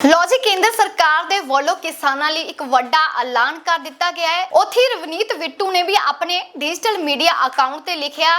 ਲੋ ਜੀ, ਕੇਂਦਰ ਸਰਕਾਰ ਦੇ ਵੱਲੋਂ ਕਿਸਾਨਾਂ ਲਈ ਇੱਕ ਵੱਡਾ ਐਲਾਨ ਕਰ ਦਿੱਤਾ ਗਿਆ ਹੈ। ਉੱਥੇ ਰਵਨੀਤ ਬਿੱਟੂ ਨੇ ਵੀ ਆਪਣੇ ਡਿਜੀਟਲ ਮੀਡੀਆ ਅਕਾਊਂਟ ਤੇ ਲਿਖਿਆ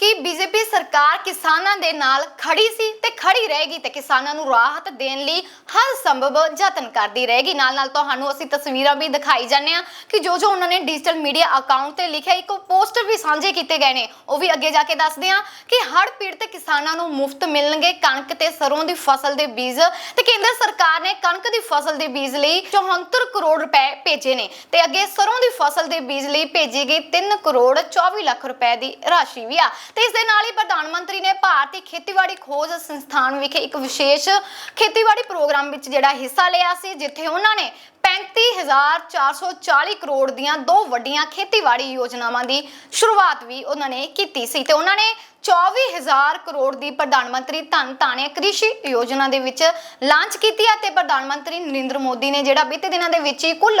ਕਿ ਬੀਜੇਪੀ ਸਰਕਾਰ ਕਿਸਾਨਾਂ ਦੇ ਨਾਲ ਖੜੀ ਸੀ ਤੇ ਖੜੀ ਰਹੇਗੀ ਤੇ ਕਿਸਾਨਾਂ ਨੂੰ ਰਾਹਤ ਦੇਣ ਲਈ ਹਰ ਸੰਭਵ ਯਤਨ ਕਰਦੀ ਰਹੇਗੀ। ਨਾਲ ਨਾਲ ਤੁਹਾਨੂੰ ਅਸੀਂ ਤਸਵੀਰਾਂ ਵੀ ਦਿਖਾਈ ਜਾਂਦੇ ਆ ਕਿ ਜੋ ਜੋ ਉਹਨਾਂ ਨੇ ਡਿਜੀਟਲ ਮੀਡੀਆ ਅਕਾਊਂਟ ਤੇ ਲਿਖਿਆ, ਇੱਕ ਪੋਸਟਰ ਵੀ ਸਾਂਝੇ ਕੀਤੇ ਗਏ ਨੇ। ਉਹ ਵੀ ਅੱਗੇ ਜਾ ਕੇ ਦੱਸਦੇ ਆ ਕਿ ਹੜ੍ਹ ਪੀੜਤ ਕਿਸਾਨਾਂ ਨੂੰ ਮੁਫਤ ਮਿਲਣਗੇ ਕਣਕ ਤੇ ਸਰੋਂ ਦੀ ਫਸਲ ਦੇ ਬੀਜ ਤੇ ਕੇਂਦਰ ਸਰਕਾਰ ਨੇ ਕਣਕ ਦੀ ਫਸਲ ਦੇ ਬੀਜ ਲਈ 74 ਕਰੋੜ ਰੁਪਏ ਭੇਜੇ ਨੇ ਤੇ ਅੱਗੇ ਸਰੋਂ ਦੀ ਫਸਲ ਦੇ ਬੀਜ ਲਈ ਭੇਜੀ ਗਈ 3 ਕਰੋੜ 24 ਲੱਖ ਰੁਪਏ ਦੀ ਰਾਸ਼ੀ ਵੀ ਆ। ਤੇ ਇਸ ਦੇ ਨਾਲ ਹੀ ਪ੍ਰਧਾਨ ਮੰਤਰੀ ਨੇ ਭਾਰਤੀ ਖੇਤੀਬਾੜੀ ਖੋਜ ਸੰਸਥਾਨ ਵਿਖੇ ਇੱਕ ਵਿਸ਼ੇਸ਼ ਖੇਤੀਬਾੜੀ ਪ੍ਰੋਗਰਾਮ ਵਿੱਚ ਜਿਹੜਾ ਹਿੱਸਾ ਲਿਆ ਸੀ, ਜਿੱਥੇ ਉਹਨਾਂ ਨੇ 35440 ਕਰੋੜ ਦੀਆਂ ਦੋ ਵੱਡੀਆਂ ਖੇਤੀਬਾੜੀ ਯੋਜਨਾਵਾਂ ਦੀ ਸ਼ੁਰੂਆਤ ਵੀ ਉਹਨਾਂ ਨੇ ਕੀਤੀ ਸੀ ਤੇ ਉਹਨਾਂ ਨੇ 24000 ਕਰੋੜ ਦੀ ਪ੍ਰਧਾਨ ਮੰਤਰੀ ਧਨ ਧਾਨਿਆ ਕ੍ਰਿਸ਼ੀ ਯੋਜਨਾ ਦੇ ਵਿੱਚ ਲਾਂਚ ਕੀਤੀ ਹੈ ਤੇ ਪ੍ਰਧਾਨ ਮੰਤਰੀ ਨਰਿੰਦਰ ਮੋਦੀ ਨੇ ਜਿਹੜਾ ਬੀਤੇ ਦਿਨਾਂ ਦੇ ਵਿੱਚ ਹੀ ਕੁੱਲ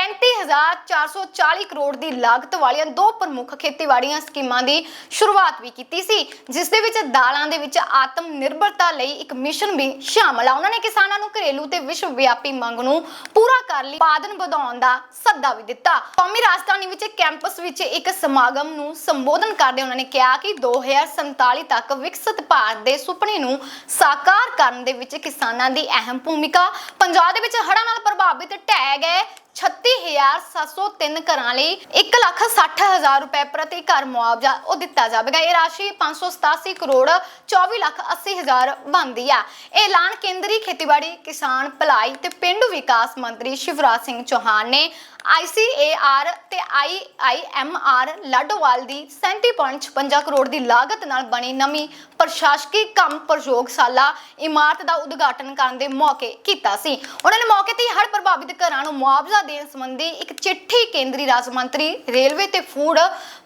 35440 ਕਰੋੜ ਦੀ ਲਾਗਤ ਵਾਲੀਆਂ ਦੋ ਪ੍ਰਮੁੱਖ ਖੇਤੀਬਾੜੀਆਂ ਸਕੀਮਾਂ ਦੀ ਸ਼ੁਰੂਆਤ ਵੀ ਕੀਤੀ ਸੀ, ਜਿਸ ਦੇ ਵਿੱਚ ਦਾਲਾਂ ਦੇ ਵਿੱਚ ਆਤਮ ਨਿਰਭਰਤਾ ਲਈ ਇੱਕ ਮਿਸ਼ਨ ਵੀ ਸ਼ਾਮਲ ਆ। ਉਹਨਾਂ ਨੇ ਕਿਸਾਨਾਂ ਨੂੰ ਘਰੇਲੂ ਤੇ ਵਿਸ਼ਵ ਵਿਆਪੀ ਮੰਗ ਨੂੰ ਪੂਰਾ ਕਰ ਲਈ ਉਤਪਾਦਨ ਵਧਾਉਣ ਦਾ ਸੱਦਾ ਵੀ ਦਿੱਤਾ। ਕੌਮੀ ਰਾਜਧਾਨੀ ਵਿੱਚ ਕੈਂਪਸ ਵਿੱਚ ਇੱਕ ਸਮਾਗਮ ਨੂੰ ਸੰਬੋਧਨ ਕਰਦੇ ਉਹਨਾਂ ਨੇ ਕਿਹਾ ਕਿ 2047 ਤੱਕ ਵਿਕਸਿਤ ਭਾਰਤ ਦੇ ਸੁਪਨੇ ਨੂੰ ਸਾਕਾਰ ਕਰਨ ਦੇ ਵਿੱਚ ਕਿਸਾਨਾਂ ਦੀ ਅਹਿਮ ਭੂਮਿਕਾ, ਪੰਜਾਬ ਦੇ ਵਿੱਚ ਹੜ੍ਹਾਂ ਨਾਲ ਪ੍ਰਭਾਵਿਤ ਢਹਿ ਗਏ 36703 ਘਰਾਂ ਲਈ 160000 ਰੁਪਏ ਪ੍ਰਤੀ ਘਰ ਮੁਆਵਜ਼ਾ ਉਹ ਦਿੱਤਾ ਜਾਵੇਗਾ। ਇਹ ਰਾਸ਼ੀ 587 ਕਰੋੜ 24 ਲੱਖ 80 ਹਜ਼ਾਰ ਬਣਦੀ ਆ। ਇਹ ਐਲਾਨ ਕੇਂਦਰੀ ਖੇਤੀਬਾੜੀ, ਕਿਸਾਨ ਭਲਾਈ ਤੇ ਪਿੰਡੂ ਵਿਕਾਸ ਮੰਤਰੀ ਸ਼ਿਵਰਾਜ ਸਿੰਘ ਚੌਹਾਨ ਨੇ ICAR ਤੇ IIMR ਲਾਡੋਵਾਲ ਦੀ 37.56 ਕਰੋੜ ਦੀ ਲਾਗਤ ਨਾਲ ਬਣੀ ਨਵੀਂ ਪ੍ਰਸ਼ਾਸਕੀ ਕੰਮ ਪ੍ਰਯੋਗਸ਼ਾਲਾ ਇਮਾਰਤ ਦਾ ਉਦਘਾਟਨ ਕਰਨ ਦੇ ਮੌਕੇ ਕੀਤਾ ਸੀ। ਉਹਨਾਂ ਨੇ ਮੌਕੇ ਤੇ ਹੜ ਪ੍ਰਭਾਵਿਤ ਘਰਾਂ ਨੂੰ ਮੁਆਵਜ਼ਾ ਦੇਣ ਸੰਬੰਧੀ ਇੱਕ ਚਿੱਠੀ ਕੇਂਦਰੀ ਰਾਜ ਮੰਤਰੀ, ਰੇਲਵੇ ਤੇ ਫੂਡ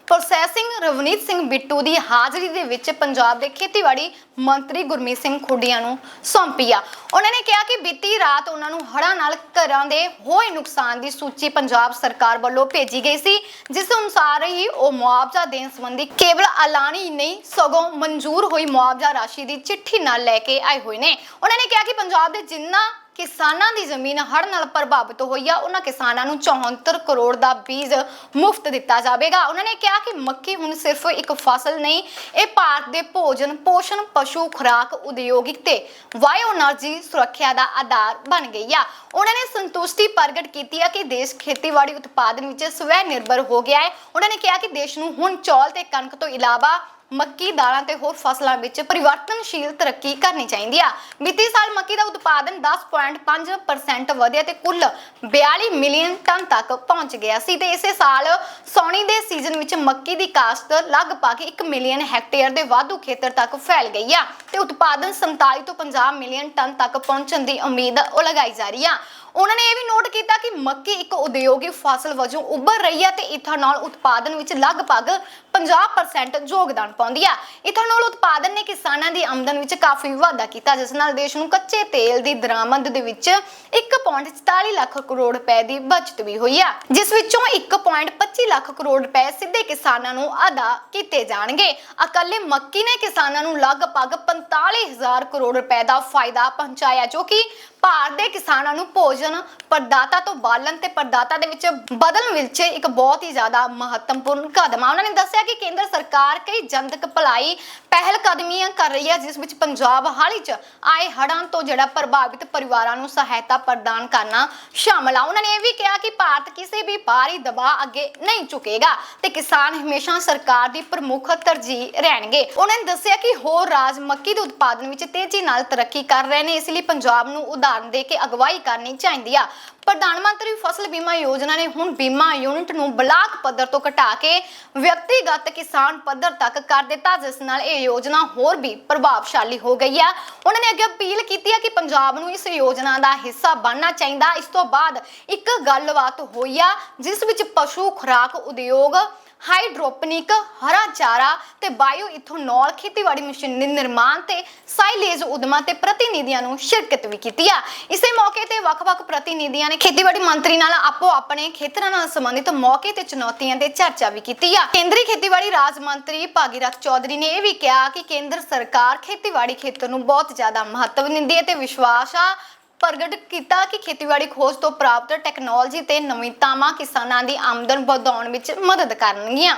ਪ੍ਰੋਸੈਸਿੰਗ ਰਵਨੀਤ ਸਿੰਘ ਬਿੱਟੂ ਦੀ ਹਾਜ਼ਰੀ ਦੇ ਵਿੱਚ ਪੰਜਾਬ ਦੇ ਖੇਤੀਬਾੜੀ ਮੰਤਰੀ ਗੁਰਮੀਤ ਸਿੰਘ ਖੁੱਡੀਆਂ ਨੂੰ ਸੌਂਪੀ ਆ। ਉਹਨਾਂ ਨੇ ਕਿਹਾ ਕਿ ਬੀਤੀ ਰਾਤ ਉਹਨਾਂ ਨੂੰ ਹੜ੍ਹਾਂ ਨਾਲ ਘਰਾਂ ਦੇ ਹੋਏ ਨੁਕਸਾਨ ਦੀ ਸੂਚੀ ਪੰਜਾਬ ਸਰਕਾਰ ਵੱਲੋਂ ਭੇਜੀ ਗਈ ਸੀ, ਜਿਸ ਅਨੁਸਾਰ ਹੀ ਉਹ ਮੁਆਵਜ਼ਾ ਦੇਣ ਸੰਬੰਧੀ ਕੇਵਲ ਐਲਾਨ ਹੀ ਨਹੀਂ, ਸਗੋਂ ਮਨਜ਼ੂਰ ਹੋਈ ਮੁਆਵਜ਼ਾ ਰਾਸ਼ੀ ਦੀ ਚਿੱਠੀ ਨਾਲ ਲੈ ਕੇ ਆਏ ਹੋਏ ਨੇ। ਉਹਨਾਂ ਨੇ ਕਿਹਾ ਕਿ ਪੰਜਾਬ ਦੇ ਜਿੰਨਾ ਕਿਸਾਨਾਂ ਦੀ ਜ਼ਮੀਨ ਹੜ੍ਹ ਨਾਲ ਪ੍ਰਭਾਵਿਤ ਹੋਈ ਆ, ਉਹਨਾਂ ਕਿਸਾਨਾਂ ਨੂੰ 74 ਕਰੋੜ ਦਾ ਬੀਜ ਮੁਫਤ ਦਿੱਤਾ ਜਾਵੇਗਾ। ਉਹਨਾਂ ਨੇ ਕਿਹਾ ਕਿ ਮੱਕੀ ਹੁਣ ਸਿਰਫ ਇੱਕ ਫਸਲ ਨਹੀਂ, ਇਹ ਭਾਰਤ ਦੇ ਭੋਜਨ, ਪੋਸ਼ਣ ਪਸ਼ੂ, ਖੁਰਾਕ, ਉਦਯੋਗਿਕ ਤੇ ਵਾਯੋ એનર્ਜੀ ਸੁਰੱਖਿਆ ਦਾ ਆਧਾਰ ਬਣ ਗਈ ਆ। ਉਹਨਾਂ ਨੇ ਸੰਤੁਸ਼ਟੀ ਪ੍ਰਗਟ ਕੀਤੀ ਆ ਕਿ ਦੇਸ਼ ਖੇਤੀਬਾੜੀ ਉਤਪਾਦਨ ਵਿੱਚ ਸਵੈ ਨਿਰਭਰ ਹੋ ਗਿਆ ਹੈ। ਉਹਨਾਂ ਨੇ ਕਿਹਾ ਕਿ ਦੇਸ਼ ਨੂੰ ਹੁਣ ਚੌਲ ਤੇ ਕਣਕ ਤੋਂ ਇਲਾਵਾ ਮੱਕੀ ਦਾਲਾਂ ਤੇ ਹੋਰ ਫਸਲਾਂ ਵਿੱਚ ਪਰਿਵਰਤਨਸ਼ੀਲ ਤਰੱਕੀ ਕਰਨੀ ਚਾਹੀਦੀ ਆ। ਬੀਤੀ ਸਾਲ ਮੱਕੀ ਦਾ ਉਤਪਾਦਨ 10.5% ਵਧਿਆ ਤੇ ਕੁੱਲ 42 ਮਿਲੀਅਨ ਟਨ ਤੱਕ ਪਹੁੰਚ ਗਿਆ ਸੀ ਤੇ ਇਸੇ ਸਾਲ ਸੌਣੀ ਦੇ ਸੀਜ਼ਨ ਵਿੱਚ ਮੱਕੀ ਦੀ ਕਾਸ਼ਤ ਲਗਭਗ 1 ਮਿਲੀਅਨ ਹੈਕਟੇਅਰ ਦੇ ਵਾਧੂ ਖੇਤਰ ਤੱਕ ਫੈਲ ਗਈ ਆ ਤੇ ਉਤਪਾਦਨ 47 ਤੋਂ 50 ਮਿਲੀਅਨ ਟਨ ਤੱਕ ਪਹੁੰਚਣ ਦੀ ਉਮੀਦ ਉਹ ਲਗਾਈ ਜਾ ਰਹੀ ਆ। ਉਹਨਾਂ ਨੇ ਇਹ ਵੀ ਨੋਟ ਕੀਤਾ ਕਿ ਮੱਕੀ ਇੱਕ ਉਦਯੋਗਿਕ ਫਸਲ ਵਜੋਂ ਉੱਭਰ ਰਹੀ ਹੈ ਤੇ ਇਥਾਨੋਲ ਉਤਪਾਦਨ ਵਿੱਚ ਲਗਭਗ 50% ਯੋਗਦਾਨ ਪਾਉਂਦੀ ਆ। ਇਥਾਨੋਲ ਉਤਪਾਦਨ ਨੇ ਕਿਸਾਨਾਂ ਦੀ ਆਮਦਨ ਵਿੱਚ ਕਾਫੀ ਵਾਧਾ ਕੀਤਾ, ਜਿਸ ਨਾਲ ਦੇਸ਼ ਨੂੰ ਕੱਚੇ ਤੇਲ ਦੀ ਦਰਾਮਦ ਦੇ ਵਿੱਚ 1.44 ਲੱਖ ਕਰੋੜ ਰੁਪਏ ਦੀ ਬਚਤ ਵੀ ਹੋਈ ਹੈ ਜਿਸ ਵਿੱਚੋਂ 1.25 ਲੱਖ ਕਰੋੜ ਰੁਪਏ ਸਿੱਧੇ ਕਿਸਾਨਾਂ ਨੂੰ ਅਦਾ ਕੀਤੇ ਜਾਣਗੇ। ਇਕੱਲੇ ਮੱਕੀ ਨੇ ਕਿਸਾਨਾਂ ਨੂੰ ਲਗਭਗ 45000 ਕਰੋੜ ਰੁਪਏ ਦਾ ਫਾਇਦਾ ਪਹੁੰਚਾਇਆ, ਜੋ ਕਿ ਭਾਰਤ ਦੇ ਕਿਸਾਨਾਂ ਨੂੰ ਭੋਜਨ ਪਰਦਾਤਾ ਤੋਂ ਬਾਲਣ ਤੇ ਪ੍ਰਦਾਤਾ ਦੇ ਵਿੱਚ ਬਦਲਣ ਵਿੱਚ ਇੱਕ ਬਹੁਤ ਹੀ ਜ਼ਿਆਦਾ ਮਹੱਤਵਪੂਰਨ ਕਦਮ ਆ। ਉਹਨਾਂ ਨੇ ਦੱਸਿਆ ਕਿ ਕੇਂਦਰ ਸਰਕਾਰ ਕਈ ਜਨਤਕ ਭਲਾਈ ਪਹਿਲ ਕਦਮੀਆਂ ਕਰ ਰਹੀ ਹੈ, ਜਿਸ ਵਿੱਚ ਪੰਜਾਬ ਹਾਲ ਚ ਆਏ ਹੜ੍ਹਾਂ ਤੋਂ ਜਿਹੜਾ ਪ੍ਰਭਾਵਿਤ ਪਰਿਵਾਰਾਂ ਨੂੰ ਸਹਾਇਤਾ ਪ੍ਰਦਾਨ ਕਰਨਾ ਸ਼ਾਮਲ ਆ। ਉਹਨਾਂ ਨੇ ਇਹ ਵੀ ਕਿਹਾ ਕਿ ਭਾਰਤ ਕਿਸੇ ਵੀ ਬਾਹਰੀ ਦਬਾਅ ਅੱਗੇ ਨਹੀਂ ਝੁਕੇਗਾ ਤੇ ਕਿਸਾਨ ਹਮੇਸ਼ਾ ਸਰਕਾਰ ਦੀ ਪ੍ਰਮੁੱਖ ਤਰਜੀਹ ਰਹਿਣਗੇ। ਉਹਨਾਂ ਨੇ ਦੱਸਿਆ ਕਿ ਹੋਰ ਰਾਜ ਮੱਕੀ ਦੇ ਉਤਪਾਦਨ ਵਿੱਚ ਤੇਜ਼ੀ ਨਾਲ ਤਰੱਕੀ ਕਰ ਰਹੇ ਨੇ, ਇਸ ਲਈ ਪੰਜਾਬ ਨੂੰ ਉਦਾਹਰਨ ਦੇ ਕੇ ਅਗਵਾਈ ਕਰਨੀ ਚਾਹੀਦੀ ਆ। ਪ੍ਰਧਾਨ ਮੰਤਰੀ ਫਸਲ ਬੀਮਾ ਯੋਜਨਾ ਨੇ ਹੁਣ ਬੀਮਾ ਯੂਨਿਟ ਨੂੰ ਬਲਾਕ ਪੱਧਰ ਤੋਂ ਘਟਾ ਕੇ ਵਿਅਕਤੀਗਤ ਕਿਸਾਨ ਪੱਧਰ ਤੱਕ ਕਰ ਦਿੱਤਾ, ਜਿਸ ਨਾਲ ਇਹ ਯੋਜਨਾ ਹੋਰ ਵੀ ਪ੍ਰਭਾਵਸ਼ਾਲੀ ਹੋ ਗਈ ਆ। ਉਹਨਾਂ ਨੇ ਅੱਗੇ ਅਪੀਲ ਕੀਤੀ ਹੈ ਕਿ ਪੰਜਾਬ ਨੂੰ ਇਸ ਯੋਜਨਾ ਦਾ ਹਿੱਸਾ ਬਣਨਾ ਚਾਹੀਦਾ। ਇਸ ਤੋਂ ਬਾਅਦ ਇੱਕ ਗੱਲਬਾਤ ਹੋਈ ਆ, ਜਿਸ ਵਿੱਚ ਪਸ਼ੂ ਖੁਰਾਕ ਉਦਯੋਗ ਹਾਈਡਰੋਪਨਿਕ ਹਰਾ ਚਾਰਾ ਤੇ ਬਾਇਓ ਇਥੋਨੋਲ ਖੇਤੀਬਾੜੀ ਮਸ਼ੀਨਰੀ ਨਿਰਮਾਣ ਤੇ ਸਾਈਲੇਜ ਉਦਮਾਂ ਤੇ ਪ੍ਰਤੀਨਿਧੀਆਂ ਨੂੰ ਸ਼ਿਰਕਤ ਵੀ ਕੀਤੀ ਆ। ਇਸੇ ਮੌਕੇ ਤੇ ਵੱਖ-ਵੱਖ ਪ੍ਰਤੀਨਿਧੀਆਂ ਨੇ ਖੇਤੀਬਾੜੀ ਮੰਤਰੀ ਨਾਲ ਆਪੋ ਆਪਣੇ ਖੇਤਰਾਂ ਨਾਲ ਸੰਬੰਧਿਤ ਮੌਕੇ ਤੇ ਚੁਣੌਤੀਆਂ ਤੇ ਚਰਚਾ ਵੀ ਕੀਤੀ ਆ। ਕੇਂਦਰੀ ਖੇਤੀਬਾੜੀ ਰਾਜ ਮੰਤਰੀ ਭਾਗੀਰਥ ਚੌਧਰੀ ਨੇ ਇਹ ਵੀ ਕਿਹਾ ਕਿ ਕੇਂਦਰ ਸਰਕਾਰ ਖੇਤੀਬਾੜੀ ਖੇਤਰ ਨੂੰ ਬਹੁਤ ਜ਼ਿਆਦਾ ਮਹੱਤਵ ਦਿੰਦੀ ਹੈ ਤੇ ਵਿਸ਼ਵਾਸ ਆ ਪ੍ਰਗਟ ਕੀਤਾ ਕਿ ਖੇਤੀਬਾੜੀ ਖੋਜ ਤੋਂ ਪ੍ਰਾਪਤ ਟੈਕਨੋਲੋਜੀ ਤੇ ਨਵੀਨਤਾਵਾਂ ਕਿਸਾਨਾਂ ਦੀ ਆਮਦਨ ਵਧਾਉਣ ਵਿੱਚ ਮਦਦ ਕਰਨਗੀਆਂ।